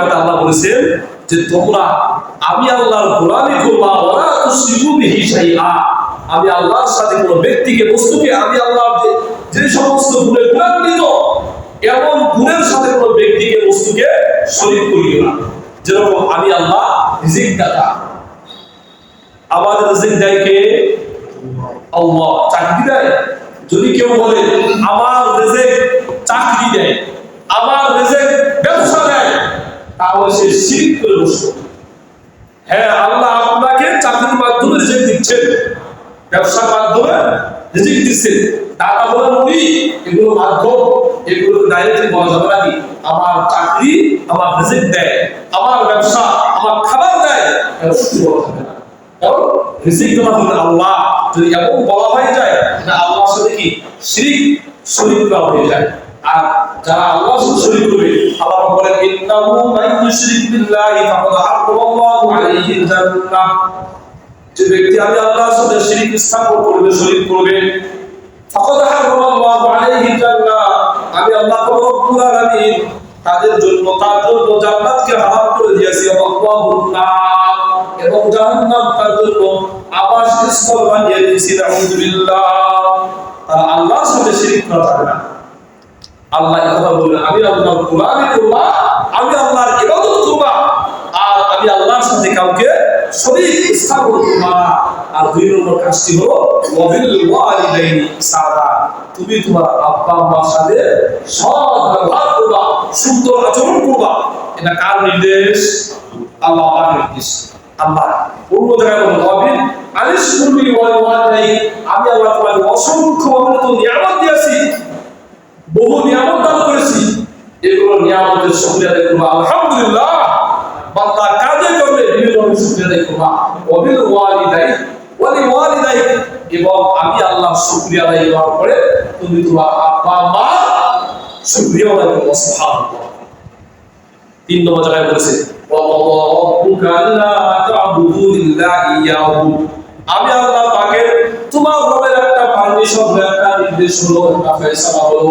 আল্লাহ বলেছেন যে তোমরা, আমি আল্লাহর গোলামি করবা ওরা শাইআ। আমি আল্লাহর সাথে কোনো ব্যক্তিকে, বস্তুকে, আমি আল্লাহর যে সমস্ত গুণে গুণান্বিত, এমন গুণের সাথে কোনো ব্যক্তিকে, বস্তুকে শরীক করিও না। যেরকম আমি আল্লাহ রিজিক দাতা রিজিক দেয় কে? আল্লাহ। চাকরি দেয়? যদি কেউ বলে, আমার রেজেক চাকরি দেয়, আমার রেজেক ব্যবসা শিরিক করে হ্যাঁ আল্লাহ আপনাকে চাকরির মাধ্যমে রিজেক দিচ্ছেন। ব্যবসার মাধ্যমে দিচ্ছেন। এগুলো মাধ্যম এগুলো ডাইরেক্টলি বলা যাবে নাকি আমার চাকরি আমার দেয়, আমার ব্যবসা, আমার খাবার দেয় সত্যি বলা যাবে না? আল্লাহ, যদি এমন বলা হয়ে যায় না সাথে কি? করা হয়ে যায়। আর যারা আল্লাহ বলেন, ইন্নাহু মান ইউশরিক বিল্লাহি ফাকাদ হারামাল্লাহু আলাইহি জান্নাহ। যে ব্যক্তি আমি আল্লাহর সাথে শিরিক স্থাপন করবে, শরীক করবে, ফাকাদ হারামাল্লাহু আলাইহি জান্নাহ, আমি আল্লাহ রব্বুল আলামিন তাদের জন্য, তার জন্য জান্নাতকে হারাম করে দিয়েছি এবং জাহান্নাম তার জন্য আবাস স্থল বানিয়ে দিয়েছি আলহামদুলিল্লাহ তারা আল্লাহর সাথে শিরিক করা যাবে না। আল্লাহ কথা বললেন, আমি আল্লাহর গোলামি করবা, আমি আল্লাহর ইবাদত করবা, আর আমি আল্লাহর সাথে কাউকে শরীক স্থাপন করবা আর দুই নম্বর কাজটি হলো ওয়ালিদাইনি ইহসানা। তুমি তোমার আব্বা আম্মার সাথে সৎ ব্যবহার করবা, সুন্দর আচরণ করবা। এটা কার নির্দেশ? আল্লাহ পাকের নির্দেশ। আল্লাহ অন্য জায়গায় বলেন ওয়াল আমি আল্লাহ তোমাকে অসংখ্য নিয়ামত দিয়েছি বহু নিয়ামত দান করেছি এগুলো নিয়ামতের শুকরিয়া আদায় করবা। আলহামদুলিল্লাহ। বান্দা কাজে করবে বিভিন্ন ধরনের শুকরিয়া আদায় করবা। ওয়াবিল ওয়ালিদাই, ওয়ালি ওয়ালিদাই। এবং আমি আল্লাহ শুকরিয়া আদায় করার পরে তুমি তোমার আব্বা, মা শুকরিয়া আদায় করবা, সুবহানাল্লাহ। তিন নম্বর জায়গায় বলেছে আমি আল্লাহ পাকের তোমার রবের একটা পারমিশন, একটা নির্দেশ হলো, একটা ফয়সালা হলো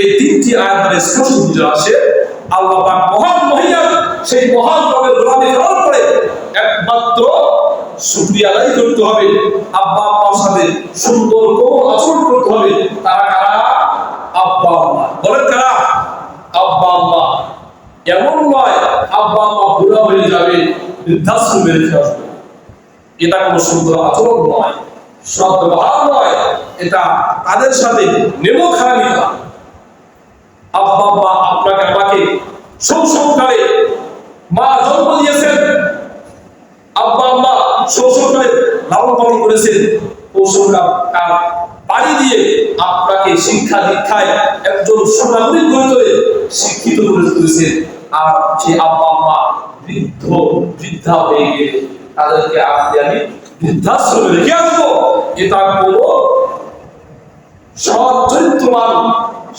এই তিনটি আয়াত দ্বারা স্পষ্ট বুঝে আসে, আল্লাহ পাক মহান মহিয়ান সেই মহান রবের গোলামি করার পরে একমাত্র শুকরিয়া আদায় করতে হবে, আব্বা আম্মার সাথে সুন্দর কোমল আচরণ করতে হবে। তারা কারা? আব্বা আম্মা। বলেন কারা? আব্বা আম্মা। এমন নয়, আব্বা আম্মা বুড়া হয়ে যাবে, বৃদ্ধাশ্রমে রেখে আসবে। এটা কোনো সুন্দর আচরণ নয় সৎ ব্যবহার নয়, এটা তাদের সাথে নেমো খারাপি করা আব্বা আপনাকে আমাকে শৈশবকালে মা জন্ম দিয়েছেন। আব্বা, আম্মা শৈশবকালে লালন পালন করেছেন। বাড়ি দিয়ে আপনাকে শিক্ষা দীক্ষায় একজন সুনাগরিক গড়ে তোলে, শিক্ষিত করে তুলেছেন আর সেই আব্বা, আম্মা বৃদ্ধ, বৃদ্ধা হয়ে গেলে তাদেরকে আপনি আমি বৃদ্ধাশ্রমে রেখে আসব। এটা কোনো সৎ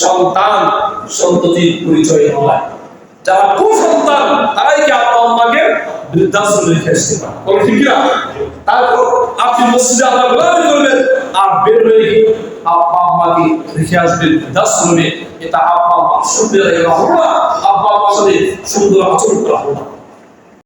সন্তান সন্ততির পরিচয় নয় যারা কুসন্তান, তারাই কি আব্বা আম্মাকে বৃদ্ধাশ্রমে রেখে বলে ঠিক না তারপর আপনি মসজিদে আল্লাহ গোলামি করবেন, আর বের হয়ে আব্বা আম্মাকে রেখে আসবেন বৃদ্ধাশ্রমে। এটা আব্বা আম্মা না আব্বা আম্মার সাথে সুন্দর আচরণ করা হলো না।